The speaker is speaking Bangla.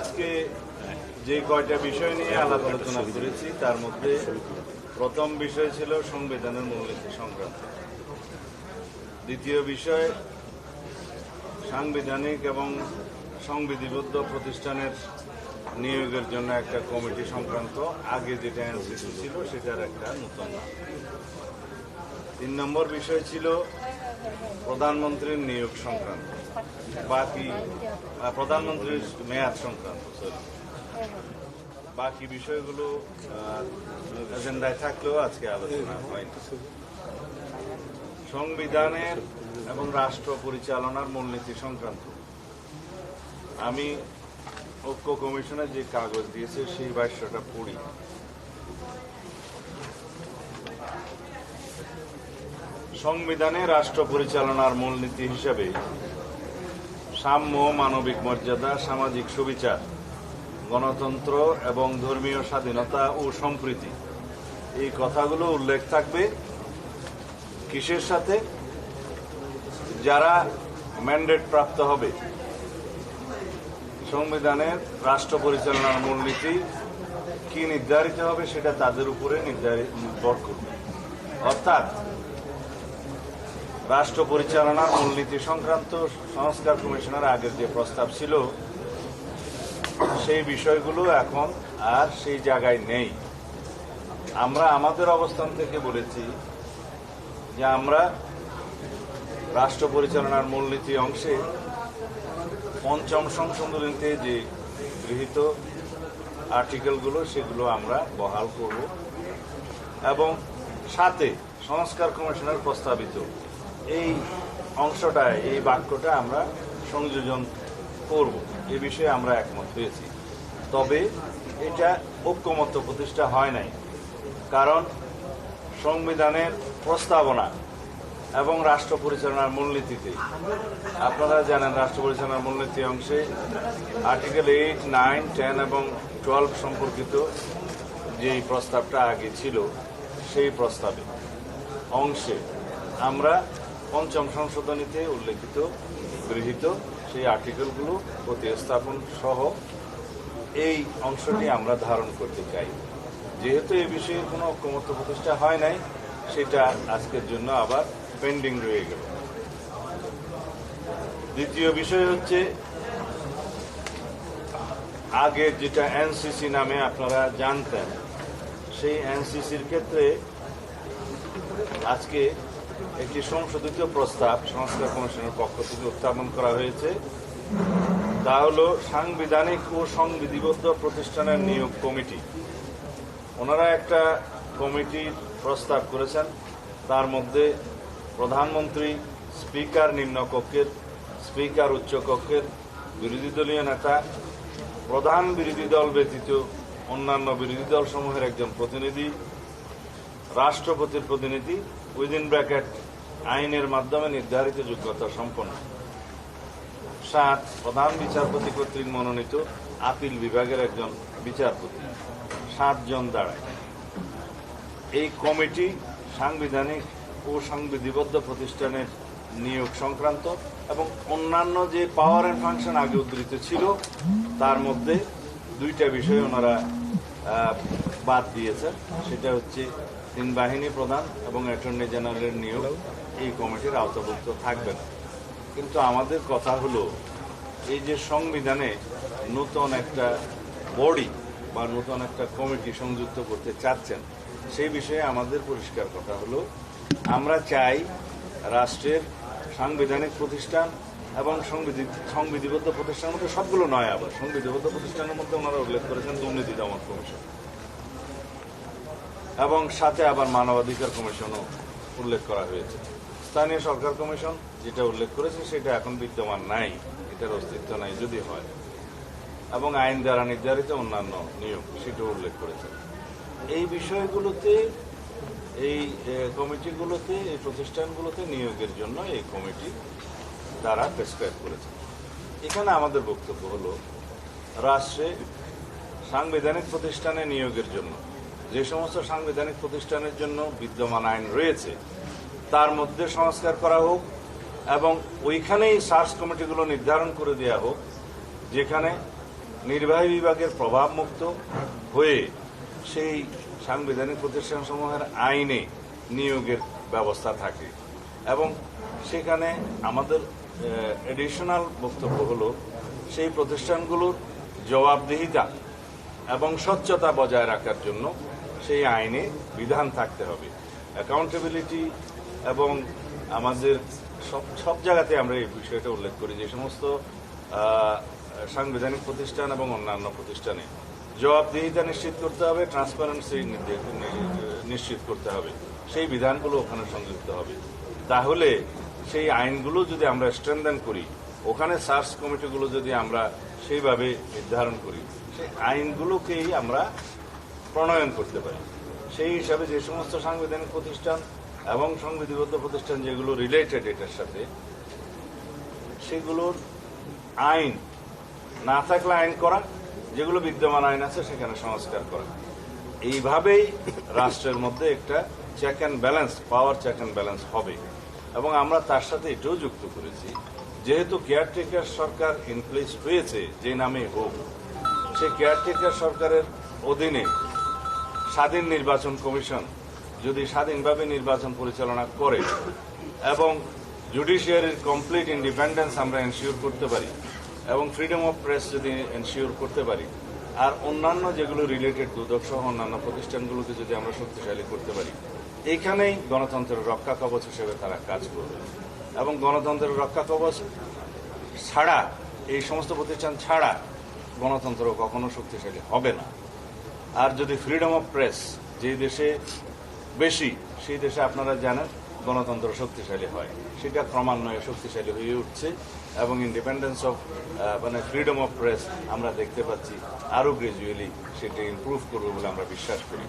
আজকে যে কয়টা বিষয় নিয়ে আলাপ আলোচনা করেছি, তার মধ্যে প্রথম বিষয় ছিল সংবিধানের মূলনীতি সংক্রান্ত দ্বিতীয় বিষয়, সাংবিধানিক এবং সংবিধিবদ্ধ প্রতিষ্ঠানের নিয়োগের জন্য একটা কমিটি সংক্রান্ত, আগে যেটা এনসিসি ছিল সেটার একটা নতুন। তিন নম্বর বিষয় ছিল প্রধানমন্ত্রীর নিয়োগ সংক্রান্ত। বাকি প্রধানমন্ত্রীর মেয়াদ সংক্রান্ত বাকি বিষয়গুলো এজেন্ডায় থাকলেও আজকে আলোচনা হয়নি। সংবিধানের এবং রাষ্ট্র পরিচালনার মূলনীতি সংক্রান্ত। আমি ঐক্য কমিশনের যে কাগজ দিয়েছে, সেই ভাষ্যটা পড়ি। সংবিধানে রাষ্ট্র পরিচালনার মূলনীতি হিসাবে সাম্য মানবিক মর্যাদা, সামাজিক সুবিচার, গণতন্ত্র এবং ধর্মীয় স্বাধীনতা ও সম্প্রীতি এই কথাগুলো উল্লেখ থাকবে। কিসের সাথে? যারা ম্যান্ডেট প্রাপ্ত হবে। সংবিধানের রাষ্ট্র পরিচালনার মূলনীতি কি নির্ধারিত হবে সেটা তাদের উপরে নির্ধারিত নির্ভর করবে। অর্থাৎ রাষ্ট্র পরিচালনার মূলনীতি সংক্রান্ত সংস্কার কমিশনের আগের যে প্রস্তাব ছিল, সেই বিষয়গুলো এখন আর সেই জায়গায় নেই। আমরা আমাদের অবস্থান থেকে বলেছি যে আমরা রাষ্ট্র পরিচালনার মূলনীতি অংশে পঞ্চম সংশোধনীতে যে গৃহীত আর্টিকেলগুলো, সেগুলো আমরা বহাল করব এবং সাথে সংস্কার কমিশনের প্রস্তাবিত এই অংশটা, এই বাক্যটা আমরা সংযোজন করব। এ বিষয়ে আমরা একমত হয়েছি। তবে এটা ঐক্যমত্য প্রতিষ্ঠা হয় নাই। কারণ সংবিধানের প্রস্তাবনা এবং রাষ্ট্র পরিচালনার মূলনীতিতে, আপনারা জানেন রাষ্ট্র পরিচালনার মূলনীতি অংশে আর্টিকেল এইট, নাইন, টেন এবং টুয়েলভ সম্পর্কিত যে প্রস্তাবটা আগে ছিল, সেই প্রস্তাবে অংশে আমরা পঞ্চম সংশোধনীতে উল্লেখিত, গৃহীত সেই আর্টিকেলগুলো প্রতিস্থাপন সহ এই অংশটি আমরা ধারণ করতে চাই। যেহেতু এ বিষয়ে কোনো ঐক্যমত্য প্রতিষ্ঠা হয় নাই, সেটা আজকের জন্য আবার পেন্ডিং রয়ে গেল। দ্বিতীয় বিষয় হচ্ছে, আগে যেটা এনসিসি নামে আপনারা জানতেন, সেই এনসিসির ক্ষেত্রে আজকে একটি সংশোধিত প্রস্তাব সংস্কার কমিশনের পক্ষ থেকে উত্থাপন করা হয়েছে। তা হল সাংবিধানিক ও সংবিধিবদ্ধ প্রতিষ্ঠানের নিয়োগ কমিটি। ওনারা একটা কমিটির প্রস্তাব করেছেন। তার মধ্যে প্রধানমন্ত্রী, স্পিকার নিম্নকক্ষের, স্পিকার উচ্চকক্ষের, বিরোধী দলীয় নেতা, প্রধান বিরোধী দল ব্যতীত অন্যান্য বিরোধী দল সমূহের একজন প্রতিনিধি, রাষ্ট্রপতির প্রতিনিধি উইদিন ব্র্যাকেট আইনের মাধ্যমে নির্ধারিত যোগ্যতা সম্পন্ন। সাত, প্রধান বিচারপতি কর্তৃক মনোনীত আপিল বিভাগের একজন বিচারপতি। সাতজন দাঁড়ায়। এই কমিটি সাংবিধানিক ও সংবিধিবদ্ধ প্রতিষ্ঠানের নিয়োগ সংক্রান্ত এবং অন্যান্য যে পাওয়ার অ্যান্ড ফাংশন আগে উদ্ধৃত ছিল, তার মধ্যে দুইটা বিষয় ওনারা বাদ দিয়েছেন। সেটা হচ্ছে তিন বাহিনী প্রধান এবং অ্যাটর্নি জেনারেলের নিয়োগ এই কমিটির আওতাভুক্ত থাকবে না। কিন্তু আমাদের কথা হলো, এই যে সংবিধানে নতুন একটা বডি বা নতুন একটা কমিটি সংযুক্ত করতে চাচ্ছেন, সেই বিষয়ে আমাদের পরিষ্কার কথা হলো, আমরা চাই রাষ্ট্রের সাংবিধানিক প্রতিষ্ঠান এবং সংবিধি, সংবিধিবদ্ধ প্রতিষ্ঠানের মধ্যে সবগুলো নয় আবার, সংবিধিবদ্ধ প্রতিষ্ঠানের মধ্যে ওনারা উল্লেখ করেছেন দুর্নীতি দমন কমিশন। এবং সাথে আবার মানবাধিকার কমিশনও উল্লেখ করা হয়েছে। স্থানীয় সরকার কমিশন যেটা উল্লেখ করেছে, সেটা এখন বিদ্যমান নাই, এটার অস্তিত্ব নাই যদি হয়। এবং আইন দ্বারা নির্ধারিত অন্যান্য নিয়ম সেটা উল্লেখ করেছে। এই বিষয়গুলোতে, এই কমিটিগুলোতে, এই প্রতিষ্ঠানগুলোতে নিয়োগের জন্য এই কমিটি তারা প্রেসক্রাইব করেছে। এখানে আমাদের বক্তব্য হলো, রাষ্ট্রে সাংবিধানিক প্রতিষ্ঠানে নিয়োগের জন্য যে সমস্ত সাংবিধানিক প্রতিষ্ঠানের জন্য বিদ্যমান আইন রয়েছে, তার মধ্যে সংস্কার করা হোক এবং ওইখানেই সার্চ কমিটিগুলো নির্ধারণ করে দেওয়া হোক, যেখানে নির্বাহী বিভাগের প্রভাবমুক্ত হয়ে সেই সাংবিধানিক প্রতিষ্ঠানসমূহের আইনে নিয়োগের ব্যবস্থা থাকে। এবং সেখানে আমাদের এডিশনাল বক্তব্য হলো, সেই প্রতিষ্ঠানগুলোর জবাবদিহিতা এবং স্বচ্ছতা বজায় রাখার জন্য সেই আইনে বিধান থাকতে হবে। অ্যাকাউন্টেবিলিটি এবং আমাদের সব সব জায়গাতে আমরা এই বিষয়টা উল্লেখ করি যে সমস্ত সাংবিধানিক প্রতিষ্ঠান এবং অন্যান্য প্রতিষ্ঠানে জবাবদিহিতা নিশ্চিত করতে হবে ট্রান্সপারেন্সি নিশ্চিত করতে হবে। সেই বিধানগুলো ওখানে সংযুক্ত হবে। তাহলে সেই আইনগুলো যদি আমরা স্ট্রেনদেন করি, ওখানে সার্চ কমিটিগুলো যদি আমরা সেইভাবে নির্ধারণ করি, সেই আইনগুলোকেই আমরা প্রণয়ন করতে পারি। সেই হিসাবে যে সমস্ত সাংবিধানিক প্রতিষ্ঠান এবং সংবিধিবদ্ধ প্রতিষ্ঠান যেগুলো রিলেটেড এটার সাথে, সেগুলোর আইন না থাকলে আইন করা, যেগুলো বিদ্যমান আইন আছে সেখানে সংস্কার করা। এইভাবেই রাষ্ট্রের মধ্যে একটা check and balance power check and balance হবে। এবং আমরা তার সাথে এটাও যুক্ত করেছি, যেহেতু কেয়ারটেকার সরকার ইনপ্লেস হয়েছে যে নামে হোক সেই কেয়ারটেকার সরকারের অধীনে স্বাধীন নির্বাচন কমিশন যদি স্বাধীনভাবে নির্বাচন পরিচালনা করে এবং জুডিশিয়ারির কমপ্লিট ইন্ডিপেন্ডেন্স আমরা এনশিওর করতে পারি এবং ফ্রিডম অফ প্রেস যদি এনশিওর করতে পারি, আর অন্যান্য যেগুলো রিলেটেড দুদক সহ অন্যান্য প্রতিষ্ঠানগুলোকে যদি আমরা শক্তিশালী করতে পারি, এইখানেই গণতন্ত্রের রক্ষা কবচ হিসেবে তারা কাজ করবে। এবং গণতন্ত্রের রক্ষা কবচ ছাড়া, এই সমস্ত প্রতিষ্ঠান ছাড়া গণতন্ত্র কখনো শক্তিশালী হবে না। আর যদি ফ্রিডম অফ প্রেস যে দেশে বেশি, সেই দেশে আপনারা জানেন গণতন্ত্র শক্তিশালী হয়। সেটা ক্রমান্বয়ে শক্তিশালী হয়ে উঠছে এবং ইন্ডিপেন্ডেন্স অফ মানে ফ্রিডম অফ প্রেস আমরা দেখতে পাচ্ছি আরও গ্রাজুয়ালি সেটা ইম্প্রুভ করবে বলে আমরা বিশ্বাস করি।